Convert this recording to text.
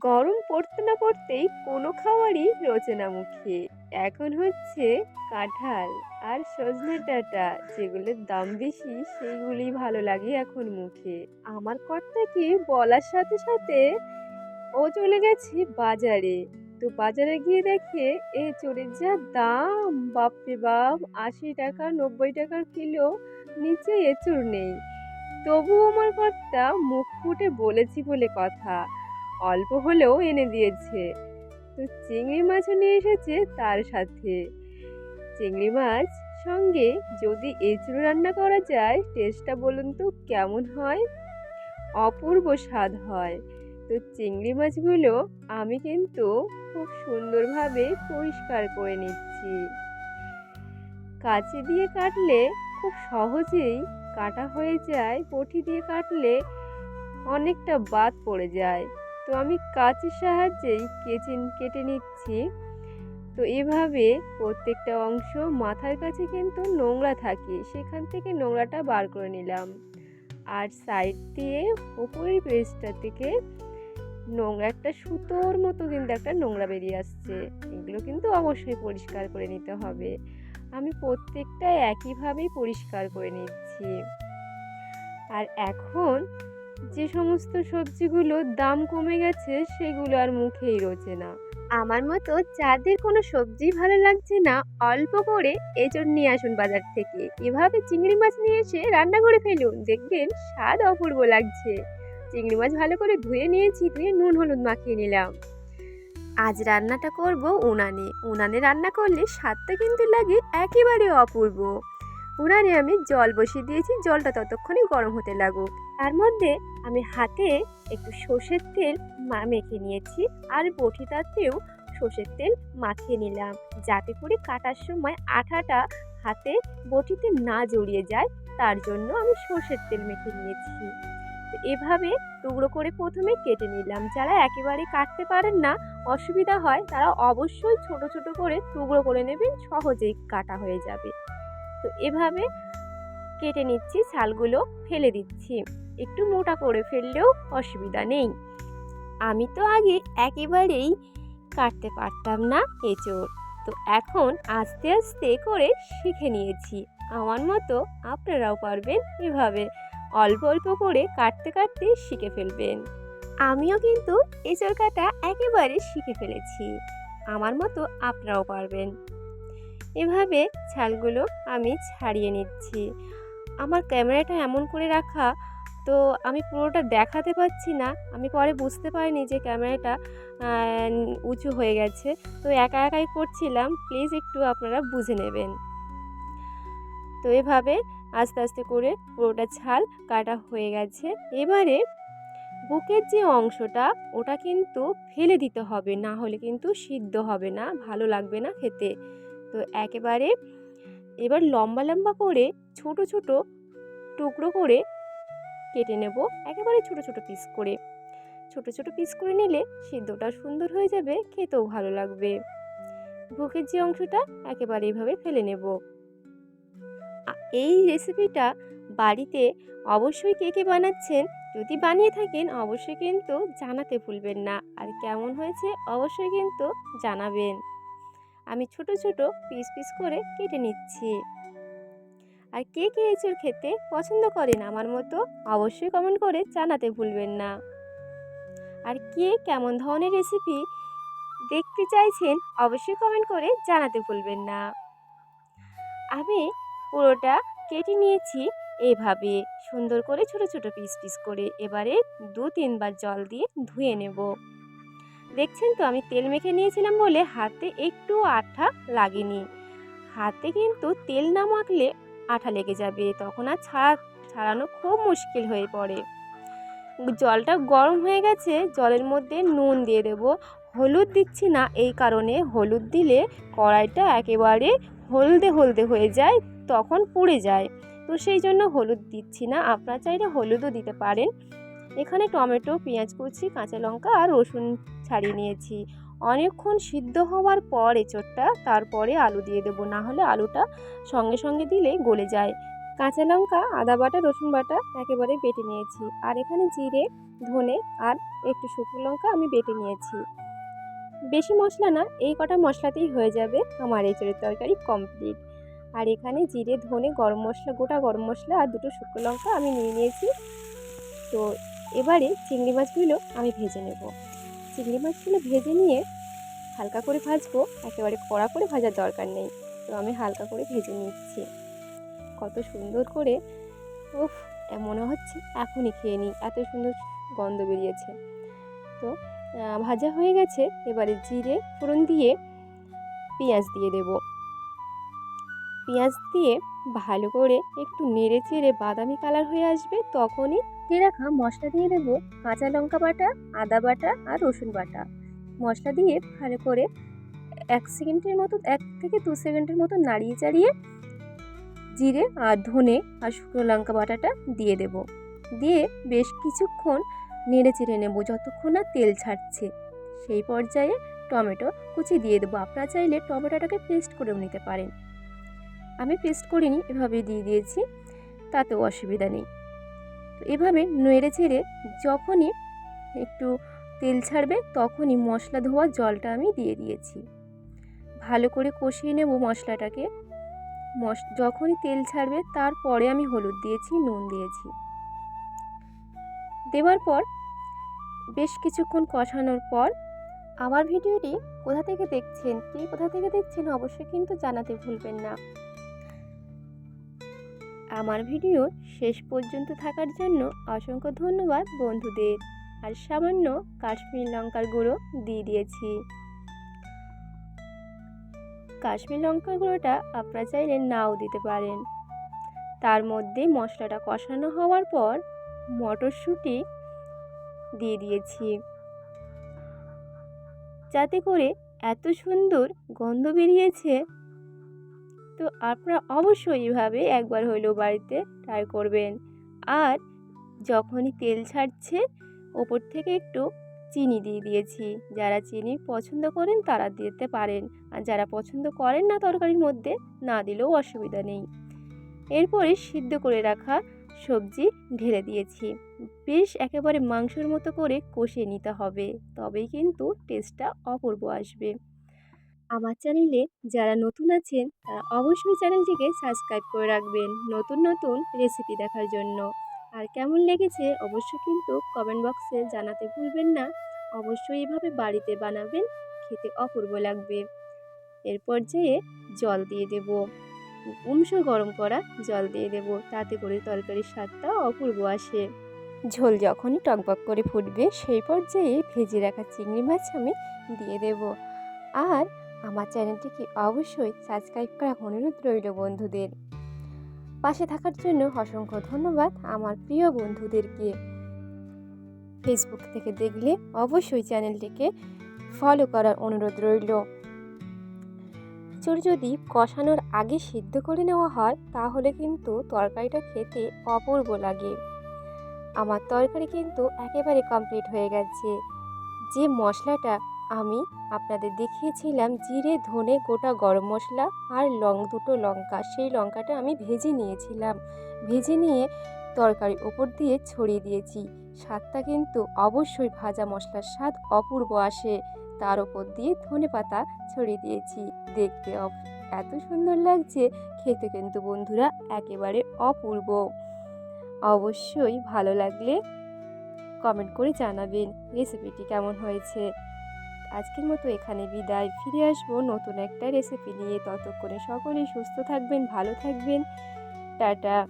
গরম পড়তে না পড়তেই কোনো খাবারই রোচে না মুখে এখন হচ্ছে কাঁঠাল আর সজনে ডাঁটা, যেগুলোর দাম বেশি, সেইগুলি ভালো লাগে এখন মুখে। আমার কর্তাকে বলার সাথে সাথে, ও চলে গেছে বাজারে। তো বাজারে গিয়ে দেখে, এ চোরের যা দাম, বাপরে বাপ, আশি টাকা, নব্বই টাকার কিলো, নিচে এঁচড় নেই। তবু আমার কর্তা মুখ ফুটে বলেছি বলে কথা। অল্প হলেও এনে দিয়েছে। তো চিংড়ি মাছও নিয়ে এসেছে তার সাথে। চিংড়ি মাছ সঙ্গে যদি এঁচড়ো রান্না করা যায়, টেস্টটা বলুন তো কেমন হয়? অপূর্ব স্বাদ হয়। তো চিংড়ি মাছগুলো আমি কিন্তু খুব সুন্দরভাবে পরিষ্কার করে নিচ্ছি। কাঁচি দিয়ে কাটলে খুব সহজেই কাটা হয়ে যায় বটি দিয়ে কাটলে অনেকটা বাদ পড়ে যায়। তো আমি কাঁচির সাহায্যেই কেচে কেটে নিচ্ছি। তো এভাবে প্রত্যেকটা অংশ মাথার কাছে কিন্তু নোংরা থাকে। সেখান থেকে নোংরাটা বার করে নিলাম। আর সাইড দিয়ে ওপরের পেস্টটা থেকে নোংরা, একটা সুতোর মতো কিন্তু একটা নোংরা বেরিয়ে আসছে। এগুলো কিন্তু অবশ্যই পরিষ্কার করে নিতে হবে। আমি প্রত্যেকটা একইভাবেই পরিষ্কার করে নিচ্ছি। আর এখন যে সমস্ত সবজিগুলোর দাম কমে গেছে, সেগুলো আর মুখেই রোচে না। আমার মতো যাদের কোনো সবজি ভালো লাগছে না, অল্প করে এজন্য নিয়ে আসুন বাজার থেকে। এভাবে চিংড়ি মাছ নিয়ে এসে রান্না করে ফেলুন, দেখবেন স্বাদ অপূর্ব লাগছে। চিংড়ি মাছ ভালো করে ধুয়ে নিয়েছি ধুয়ে নুন হলুদ মাখিয়ে নিলাম। আজ রান্নাটা করব উনানে। উনানে রান্না করলে স্বাদটা কিন্তু লাগে একেবারে অপূর্ব। উনানে আমি জল বসিয়ে দিয়েছি, জলটা ততক্ষণে গরম হতে লাগুক। তার মধ্যে আমি হাতে একটু সর্ষের তেল মেখে নিয়েছি আর বটিটাতেও সর্ষের তেল মাখিয়ে নিলাম। যাতে করে কাটার সময় আঠাটা হাতে বটিতে না জড়িয়ে যায়, তার জন্য আমি সর্ষের তেল মেখে নিয়েছি। এভাবে টুকরো করে প্রথমে কেটে নিলাম। যারা একেবারে কাটতে পারেন না, অসুবিধা হয়, তারা অবশ্যই ছোট ছোট করে টুকরো করে নেবেন, সহজেই কাটা হয়ে যাবে। তো এভাবে কেটে নিচ্ছি, ছালগুলো ফেলে দিচ্ছি। একটু মোটা করে ফেললেও অসুবিধা নেই। আমি তো আগে একেবারেই কাটতে পারতাম না এঁচড়। তো এখন আস্তে আস্তে করে শিখে নিয়েছি। আমার মতো আপনারাও পারবেন এভাবে অল্প অল্প করে কাটতে কাটতে শিখে ফেলবেন। আমিও কিন্তু এঁচড় কাটা একেবারে শিখে ফেলেছি। আমার মতো আপনারাও পারবেন। এভাবে ছালগুলো আমি ছাড়িয়ে নিচ্ছি। আমার ক্যামেরাটা এমন করে রাখা তো আমি পুরোটা দেখাতে পাচ্ছি না। আমি পরে বুঝতে পারিনি যে ক্যামেরাটা উঁচু হয়ে গেছে। তো একা একাই করছিলাম। প্লিজ একটু আপনারা বুঝে নেবেন। তো এভাবে আস্তে আস্তে করে পুরোটা ছাল কাটা হয়ে গেছে। এবারে বুকের যে অংশটা, ওটা কিন্তু ফেলে দিতে হবে। না হলে কিন্তু সিদ্ধ হবে না, ভালো লাগবে না খেতে। তো একেবারে এবার লম্বা লম্বা করে, ছোট ছোট টুকরো করে কেটে নেব একেবারে ছোট ছোট পিস করে। ছোট ছোট পিস করে নিলে সিদ্ধটা সুন্দর হয়ে যাবে, খেতেও ভালো লাগবে। বুকের যে অংশটা একেবারে এইভাবে ফেলে নেব। এই রেসিপিটা বাড়িতে অবশ্যই কে কে বানাচ্ছেন, যদি বানিয়ে থাকেন অবশ্যই কিন্তু জানাতে ভুলবেন না। আর কেমন হয়েছে অবশ্যই কিন্তু জানাবেন। আমি ছোট ছোট পিস পিস করে কেটে নিচ্ছি। আর কে কে এঁচড় খেতে পছন্দ করেন আমার মতো, অবশ্যই কমেন্ট করে জানাতে ভুলবেন না। আর কে কেমন ধরনের রেসিপি দেখতে চাইছেন, অবশ্যই কমেন্ট করে জানাতে ভুলবেন না। আমি পুরোটা কেটে নিয়েছি এভাবে, সুন্দর করে ছোট ছোট পিস পিস করে এবারে দু তিনবার জল দিয়ে ধুয়ে নেব। দেখছেন তো, আমি তেল মেখে নিয়েছিলাম বলে হাতে একটু আঠা লাগেনি। হাতে কিন্তু তেল না মাখলে আঠা লেগে যাবে। তখন আর ছাড়া ছাড়ানো খুব মুশকিল হয়ে পড়ে। জলটা গরম হয়ে গেছে, জলের মধ্যে নুন দিয়ে দেব। হলুদ দিচ্ছি না, এই কারণে হলুদ দিলে কড়াইটা একেবারে হলদে হলদে হয়ে যায়, তখন পুড়ে যায়। তো সেই জন্য হলুদ দিচ্ছি না। আপনারা চাইলে হলুদও দিতে পারেন। এখানে টমেটো, পেঁয়াজ কুচি, কাঁচা লঙ্কা আর রসুন ছাড়িয়ে নিয়েছি। অনেকক্ষণ সিদ্ধ হওয়ার পর এঁচোড়টা তারপরে আলু দিয়ে দেবো, না হলে আলুটা সঙ্গে সঙ্গে দিলে গলে যায়। কাঁচা লঙ্কা, আদা বাটা, রসুন বাটা একেবারে বেটে নিয়েছি। আর এখানে জিরে, ধনে আর একটু শুকনো লঙ্কা আমি বেটে নিয়েছি। বেশি মশলা না, এই কটা মশলাতেই হয়ে যাবে আমার এঁচড়ের তরকারি কমপ্লিট। আর এখানে জিরে, ধনে, গরম মশলা, গোটা গরম মশলা আর দুটো শুকনো লঙ্কা আমি নিয়ে নিয়েছি। তো এবারে চিংড়ি মাছগুলো আমি ভেজে নেব। চিংড়ি মাছগুলো ভেজে নিয়ে হালকা করে ভাজবো। একেবারে কড়া করে ভাজার দরকার নেই। তো আমি হালকা করে ভেজে নিচ্ছি। কত সুন্দর করে, উফ মনে হচ্ছে এখনই খেয়ে নিই। এত সুন্দর গন্ধ বেরিয়েছে। তো ভাজা হয়ে গেছে। এবারে জিরে ফোড়ন দিয়ে পেঁয়াজ দিয়ে দেব। পেঁয়াজ দিয়ে ভালো করে একটু নেড়ে চেড়ে বাদামি কালার হয়ে আসবে, তখনই দিয়ে রাখা মশলা দিয়ে দেব কাঁচা লঙ্কা বাটা, আদা বাটা আর রসুন বাটা। মশলা দিয়ে ভালো করে এক সেকেন্ডের মতো, এক থেকে দু সেকেন্ডের মতো নাড়িয়ে চাড়িয়ে জিরে আর ধনে আর শুকনো লঙ্কা বাটাটা দিয়ে দেব। দিয়ে বেশ কিছুক্ষণ নেড়ে চেড়ে নেব যতক্ষণ না তেল ছাড়ছে। সেই পর্যায়ে টমেটো কুচি দিয়ে দেবো। আপনারা চাইলে টমেটোটাকে পেস্ট করেও নিতে পারেন। আমি পেস্ট করিনি এভাবে দিয়ে দিয়েছি। তাতেও অসুবিধা নেই। এভাবে নেড়ে চেড়ে যখনই একটু তেল ছাড়বে তখনই মশলা ধোয়া জলটা আমি দিয়ে দিয়েছি। ভালো করে কষিয়ে নেব মশলাটাকে। মশ যখনই তেল ছাড়বে তারপরে আমি হলুদ দিয়েছি, নুন দিয়েছি। দেওয়ার পর বেশ কিছুক্ষণ কষানোর পর আমার ভিডিওটি কোথা থেকে দেখছেন, কে কোথা থেকে দেখছেন অবশ্যই কিন্তু জানাতে ভুলবেন না। আমার ভিডিও শেষ পর্যন্ত থাকার জন্য অসংখ্য ধন্যবাদ বন্ধুদের। আর সামান্য কাশ্মীর লঙ্কার গুঁড়ো দিয়ে দিয়েছি। কাশ্মীর লঙ্কার গুঁড়োটা আপনারা চাইলে নাও দিতে পারেন। তার মধ্যে মশলাটা কষানো হওয়ার পর মটরশুঁটি দিয়ে দিয়েছি। যাতে করে এত সুন্দর গন্ধ বেরিয়েছে তো আপনারা অবশ্যই এভাবে একবার হইলেও বাড়িতে ট্রাই করবেন। আর যখনই তেল ছাড়ছে, ওপর থেকে একটু চিনি দিয়ে দিয়েছি। যারা চিনি পছন্দ করেন তারা দিতে পারেন। আর যারা পছন্দ করেন না তরকারির মধ্যে, না দিলেও অসুবিধা নেই। এরপরে সিদ্ধ করে রাখা সবজি ঢেলে দিয়েছি। বেশ একেবারে মাংসর মতো করে কষিয়ে নিতে হবে, তবেই কিন্তু টেস্টটা অপূর্ব আসবে। আমার চ্যানেলে যারা নতুন আছেন, তারা অবশ্যই চ্যানেলটিকে সাবস্ক্রাইব করে রাখবেন নতুন নতুন রেসিপি দেখার জন্য। আর কেমন লেগেছে অবশ্যই কিন্তু কমেন্ট বক্সে জানাতে ভুলবেন না। অবশ্যই এভাবে বাড়িতে বানাবেন, খেতে অপূর্ব লাগবে। এর পর্যায়ে জল দিয়ে দেব। উমস গরম করা জল দিয়ে দেব, তাতে করে তরকারির স্বাদটা অপূর্ব আসে। ঝোল যখনই টকবক করে ফুটবে, সেই পর্যায়ে ভেজে রাখা চিংড়ি মাছ আমি দিয়ে দেব। আর আমার চ্যানেলটিকে অবশ্যই সাবস্ক্রাইব করা অনুরোধ রইল বন্ধুদের। পাশে থাকার জন্য অসংখ্য ধন্যবাদ আমার প্রিয় বন্ধুদেরকে। ফেসবুক থেকে দেখলে অবশ্যই চ্যানেলটিকে ফলো করার অনুরোধ রইল। চোর যদি কষানোর আগে সিদ্ধ করে নেওয়া হয়, তাহলে কিন্তু তরকারিটা খেতে অপূর্ব লাগে। আমার তরকারি কিন্তু একেবারে কমপ্লিট হয়ে গেছে। যে মশলাটা আমি আপনাদের দেখিয়েছিলাম জিরে, ধনে, গোটা গরম মশলা আর লং, দুটো লঙ্কা। সেই লঙ্কাটা আমি ভেজে নিয়েছিলাম। ভেজে নিয়ে তরকারির ওপর দিয়ে ছড়িয়ে দিয়েছি। স্বাদটা কিন্তু অবশ্যই ভাজা মশলার স্বাদ অপূর্ব আসে। তার ওপর দিয়ে ধনে পাতা ছড়িয়ে দিয়েছি। দেখতে এত সুন্দর লাগছে। খেতে কিন্তু বন্ধুরা একেবারে অপূর্ব। অবশ্যই ভালো লাগলে কমেন্ট করে জানাবেন। রেসিপিটি কেমন হয়েছে? আজকের মতো এখানে বিদায়। ফিরে আসব নতুন একটা রেসিপি নিয়ে। ততক্ষণে সকলেই সুস্থ থাকবেন, ভালো থাকবেন। টাটা।